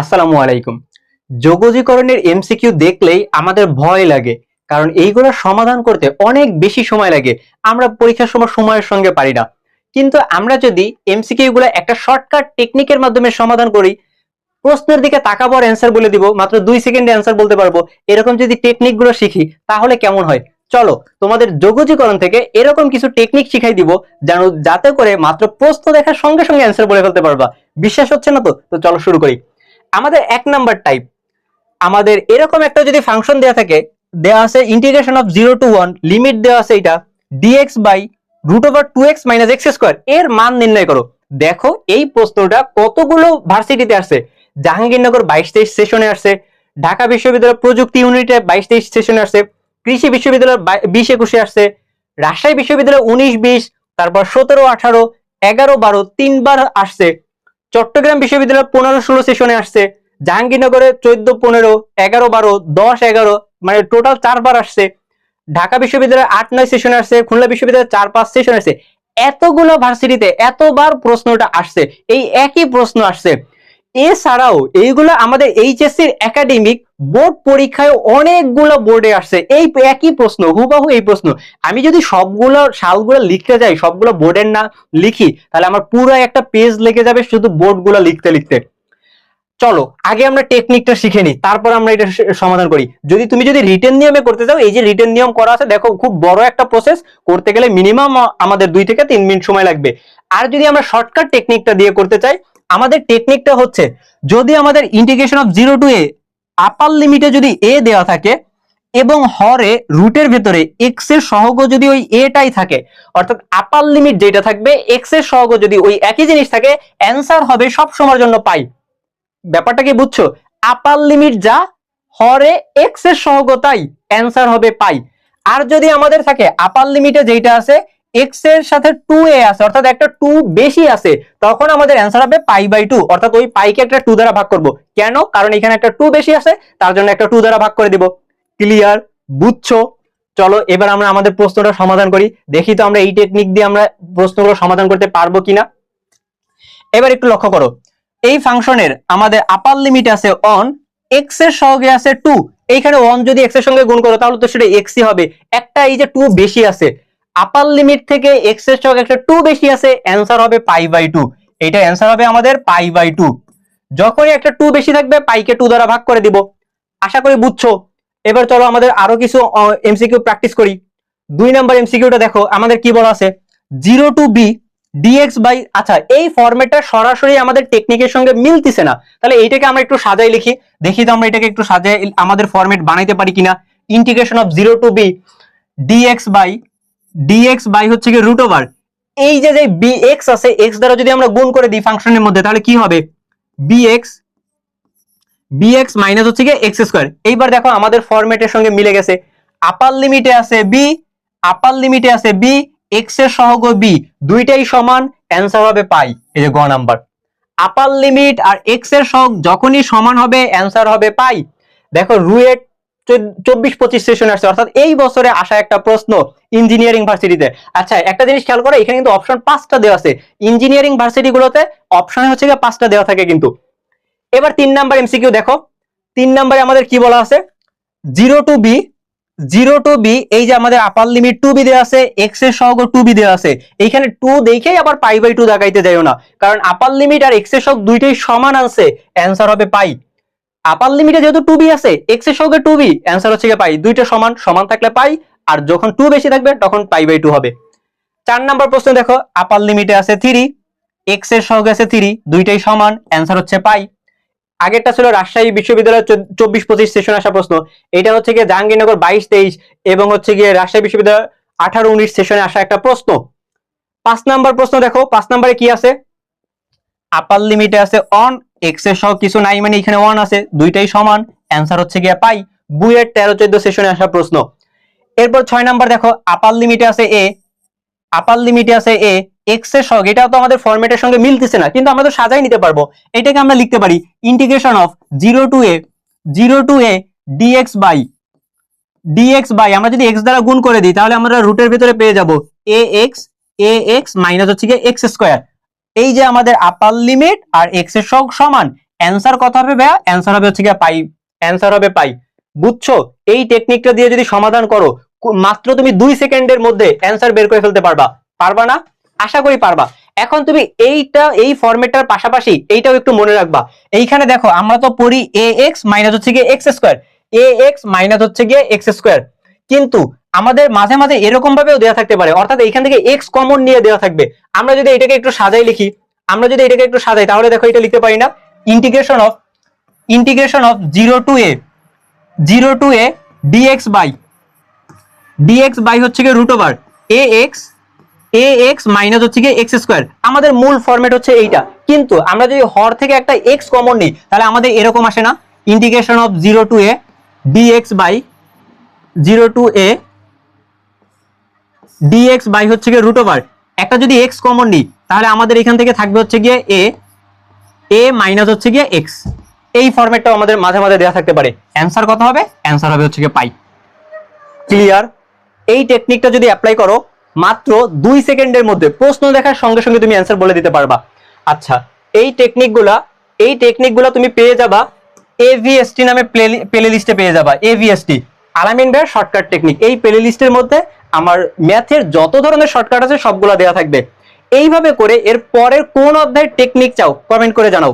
আসসালামু আলাইকুম। যোগজীকরণের এমসিকিউ দেখলেই আমাদের ভয় লাগে, কারণ এইগুলোর সমাধান করতে অনেক বেশি সময় লাগে, আমরা পরীক্ষার সময় সময়ের সঙ্গে পারি না। কিন্তু আমরা যদি এমসিকিউ গুলো একটা শর্টকাট টেকনিকের মাধ্যমে সমাধান করি, প্রশ্নের দিকে তাকাবো আর অ্যান্সার বলে দিব, মাত্র দুই সেকেন্ডে অ্যান্সার বলতে পারব, এরকম যদি টেকনিকগুলো শিখি, তাহলে কেমন হয়? চলো, তোমাদের যোগজীকরণ থেকে এরকম কিছু টেকনিক শিখাই দিব যেন যাতে করে মাত্র প্রশ্ন দেখার সঙ্গে সঙ্গে অ্যান্সার বলে ফেলতে পারবা। বিশ্বাস হচ্ছে না তো? তো চলো শুরু করি। আমাদের এক নাম্বার টাইপ আমাদের এরকম একটা যদি ফাংশন দেওয়া থাকে দেওয়া আছে integration of zero to one limit দেওয়া আছে এটা dx by root over two x minus x square এর মান নির্ণয় করো। দেখো, এই প্রশ্নটা কতগুলো ভার্সিটিতে আসছে? জাহাঙ্গীরনগর বাইশ তেইশ সেশনে আসছে, ঢাকা বিশ্ববিদ্যালয় প্রযুক্তি ইউনিটে বাইশ তেইশ সেশনে আসছে, কৃষি বিশ্ববিদ্যালয় বিশ একুশে আসছে, রাজশাহী বিশ্ববিদ্যালয় উনিশ, বিশ, তারপর সতেরো, আঠারো, এগারো, বারো, তিনবার আসছে। চট্টগ্রাম বিশ্ববিদ্যালয় পনেরো ষোলো সেশনে আসছে, জাহাঙ্গীরনগরে চোদ্দ, পনেরো, এগারো, বারো, দশ, এগারো মানে টোটাল চারবার আসছে। ঢাকা বিশ্ববিদ্যালয়ে আট, নয় সেশনে আসছে, খুলনা বিশ্ববিদ্যালয়ে চার, পাঁচ সেশন আসছে। এতগুলো ভার্সিটিতে এতবার প্রশ্নটা আসছে, এই একই প্রশ্ন আসছে। এছাড়াও এইগুলো আমাদের এইচএসসির একাডেমিক বোর্ড পরীক্ষায় অনেকগুলো বোর্ডে আসছে। এই একই প্রশ্ন, হুবাহু এই প্রশ্ন। আমি যদি সবগুলো সালগুলো লিখতে যাই, সবগুলো বোর্ডের না লিখি, তাহলে আমার পুরো একটা পেজ লেগে যাবে শুধু বোর্ডগুলো লিখতে লিখতে। চলো, আগে আমরা টেকনিকটা শিখে নিই, তারপর আমরা এটা সমাধান করি। যদি তুমি যদি রিটেন নিয়মে করতে চাও, এই যে রিটেন নিয়ম করা আছে, দেখো খুব বড় একটা প্রসেস করতে গেলে মিনিমাম আমাদের দুই থেকে তিন মিনিট সময় লাগবে। আর যদি আমরা শর্টকাট টেকনিকটা দিয়ে করতে চাই, আমাদের টেকনিকটা হচ্ছে, যদি আমাদের integration of zero to a upper লিমিটে যদি এ দেওয়া থাকে এবং হরে রুটের ভেতরে এক্সের সহগ যদি ওই এটাই থাকে, অর্থাৎ আপার লিমিট যেটা থাকবে এক্সের সহগ যদি ওই একই জিনিস থাকে অ্যান্সার হবে সব সময়ের জন্য পাই। ব্যাপারটা কি বুঝছ? আপার লিমিট যা, হরে এক্সের সহগ তাই অ্যান্সার হবে পাই। আর যদি আমাদের থাকে আপার লিমিটে যেটা আছে এক্সের সাথে টু এ আছে, অর্থাৎ একটা টু বেশি আছে, তখন আমাদের অ্যান্সার হবে পাই বাই টু অর্থাৎ ওই পাইকে একটা টু দ্বারা ভাগ করব। কেন? কারণ এখানে একটা টু বেশি আছে, তার জন্য একটা টু দ্বারা ভাগ করে দিব। ক্লিয়ার বুঝছ? চলো, এবার আমরা আমাদের প্রশ্নটা সমাধান করি। দেখি তো আমরা এই টেকনিক দিয়ে আমরা প্রশ্নগুলো সমাধান করতে পারব কিনা। এবার একটু লক্ষ্য করো। এই ফাংশনের আমাদের আপার লিমিট আছে অন এক্সের সহগে আছে টু এইখানে ওয়ান যদি এক্সের সঙ্গে গুণ করো, তাহলে তো সেটা এক্সই হবে। একটা এই যে টু বেশি আছে আপার লিমিট থেকে এক্সের সঙ্গে একটা টু বেশি আছে অ্যান্সার হবে পাই বাই টু এটা অ্যান্সার হবে আমাদের পাই বাই টু যখনই একটা টু বেশি থাকবে পাইকে টু দ্বারা ভাগ করে দিব। আশা করি বুঝছ? এবার চলো আমাদের আরও কিছু এমসিকিউ প্র্যাকটিস করি। দুই নাম্বার এমসিকিউটা দেখো, আমাদের কি বলা আছে? Zero to b dx by আচ্ছা এই ফরম্যাটটা সরাসরি আমাদের টেকনিকের সঙ্গে মিলতেছে না। তাহলে এইটাকে আমরা একটু সাজাই লিখি। দেখি তো আমরা এটাকে একটু সাজাই, আমাদের ফরম্যাট বানাইতে পারি কিনা। Integration of zero to b dx by dx by হচ্ছে কি রুট ওভার এই যে যে বি এক্স আছে এক্স দ্বারা যদি আমরা গুণ করে দিই ফাংশনের মধ্যে, তাহলে কি হবে? B x b x minus হচ্ছে কি এক্স স্কোয়ার এইবার দেখো আমাদের ফরম্যাটের সঙ্গে মিলে গেছে। আপার লিমিটে আছে বি আপার লিমিটে আছে বি এক্সের সহগ বি দুইটাই সমান অ্যান্সার হবে পাই, এই যে গ নাম্বার আপার লিমিট আর এক্সের সহগ যখনই সমান হবে অ্যান্সার হবে পাই। দেখো রুয়েট চব্বিশ, পঁচিশ সেশন আসছে। অর্থাৎ এই বছরে আসা একটা প্রশ্ন ইঞ্জিনিয়ারিং ভার্সিটিতে আচ্ছা একটা জিনিস খেয়াল করো, এখানে কিন্তু অপশন পাঁচটা দেওয়া আছে। ইঞ্জিনিয়ারিং ভার্সিটি গুলোতে অপশনে হচ্ছে গিয়ে পাঁচটা দেওয়া থাকে কিন্তু। এবার তিন নাম্বার এমসিকিউ দেখো। তিন নাম্বারে আমাদের কি বলা আছে? Zero to b zero to b এই যে আমাদের আপার লিমিট টু বি দেওয়া আছে এক্সের সহগ টু বি দেওয়া আছে। এইখানে টু দেখেই আবার পাই বাই টু দেখাইতে যাইও না। কারণ আপার লিমিট আর এক্সের সহগ দুইটাই সমান আছে। অ্যান্সার হবে পাই আপার লিমিটে যেহেতু টু বি আছে এক্সের সঙ্গে টু বি অ্যান্সার হচ্ছে পাই। দুইটা সমান সমান থাকলে পাই, আর যখন টু বেশি থাকবে, তখন পাই বাই টু হবে। চার নাম্বার প্রশ্ন দেখো আপার লিমিটে আছে থ্রি এক্সের সহগে আছে থ্রি দুইটাই সমান অ্যান্সার হচ্ছে পাই। আগেরটা ছিল রাজশাহী বিশ্ববিদ্যালয় চব্বিশ পঁচিশ সেশন আসা প্রশ্ন। এটা হচ্ছে গিয়ে জাহাঙ্গীরনগর বাইশ তেইশ এবং হচ্ছে গিয়ে রাজশাহী বিশ্ববিদ্যালয় আঠারো উনিশ সেশনে আসা একটা প্রশ্ন। পাঁচ নাম্বার প্রশ্ন দেখো, পাঁচ নাম্বারে কি আছে? আপার লিমিটে আছে অন এক্সের সহ কিছু নাই মানে এখানে ওয়ান আছে, দুইটাই সমান। অ্যান্সার হচ্ছে গিয়ে পাই। বুয়ের তেরো, চোদ্দ সেশনে আসা প্রশ্ন। এরপর ছয় নাম্বার দেখো আপার লিমিটে আছে এ আপার লিমিটে আছে এ এক্সের সঙ্গে এটাও তো আমাদের ফরম্যাটের সঙ্গে মিলতেছে না, কিন্তু আমরা তো সাজাই নিতে পারব। এটাকে আমরা লিখতে পারি integration of zero to a zero to a dx by dx by আমরা যদি এক্স দ্বারা গুণ করে দিই, তাহলে আমরা রুটের ভিতরে পেয়ে যাব। A x a x minus হচ্ছে গিয়ে এক্স স্কোয়ার এই যে আমাদের আপার লিমিট আর এক্সের সহগ সমান অ্যান্সার কত হবে ভাইয়া? অ্যান্সার হবে হচ্ছে পাই অ্যান্সার হবে পাই বুঝছ? এই টেকনিকটা দিয়ে যদি সমাধান করো মাত্র তুমি দুই সেকেন্ডের মধ্যে অ্যান্সার বের করে ফেলতে পারবা। পারবা না? আশা করি পারবা। এখন তুমি এইটা, এই ফরম্যাটটার পাশাপাশি এইটাও একটু মনে রাখবা। এইখানে দেখো, আমরা তো পড়ি এ এক্স মাইনাস হচ্ছে গিয়ে x square a x minus হচ্ছে গিয়ে এক্স স্কোয়ার কিন্তু আমাদের মাঝে মাঝে এরকম ভাবেও দেওয়া থাকতে পারে। অর্থাৎ এইখান থেকে এক্স কমন নিয়ে দেওয়া থাকবে। আমরা যদি এটাকে একটু সাজাই লিখি, আমরা যদি এটাকে একটু সাজাই, তাহলে দেখো এটা লিখতে পারি না। Integration of integration of zero to a zero to a dx by dx by হচ্ছে গিয়ে root over a x a x minus হচ্ছে গিয়ে এক্স স্কোয়ার আমাদের মূল ফরম্যাট হচ্ছে এইটা। কিন্তু আমরা যদি হর থেকে একটা এক্স কমন নিই, তাহলে আমাদের এরকম আসে না। Integration of zero to a dx by zero to a dx by হচ্ছে গিয়ে রুট ওভার একটা যদি এক্স কমন নিই, তাহলে আমাদের এখান থেকে থাকবে হচ্ছে গিয়ে এ এ মাইনাস হচ্ছে গিয়ে এক্স এই ফরম্যাটটাও আমাদের মাঝে মাঝে দেওয়া থাকতে পারে। অ্যান্সার কত হবে? অ্যান্সার হবে হচ্ছে গিয়ে পাই ক্লিয়ার এই টেকনিকটা যদি অ্যাপ্লাই করো, মাত্র দুই সেকেন্ডের মধ্যে প্রশ্ন দেখার সঙ্গে সঙ্গে তুমি অ্যান্সার বলে দিতে পারবা। আচ্ছা এই টেকনিকগুলা এই টেকনিকগুলো তুমি পেয়ে যাবা এভিএসটি নামে প্লে লিস্টে পেয়ে যাবা। এভিএসটি আলামিন ভাইয়ের শর্টকাট টেকনিক এই প্লে লিস্টের মধ্যে আমার ম্যাথের যত ধরনের শর্টকাট আছে, সবগুলা দেওয়া থাকবে। এইভাবে করে এর পরের কোন অধ্যায়ের টেকনিক চাও কমেন্ট করে জানাও।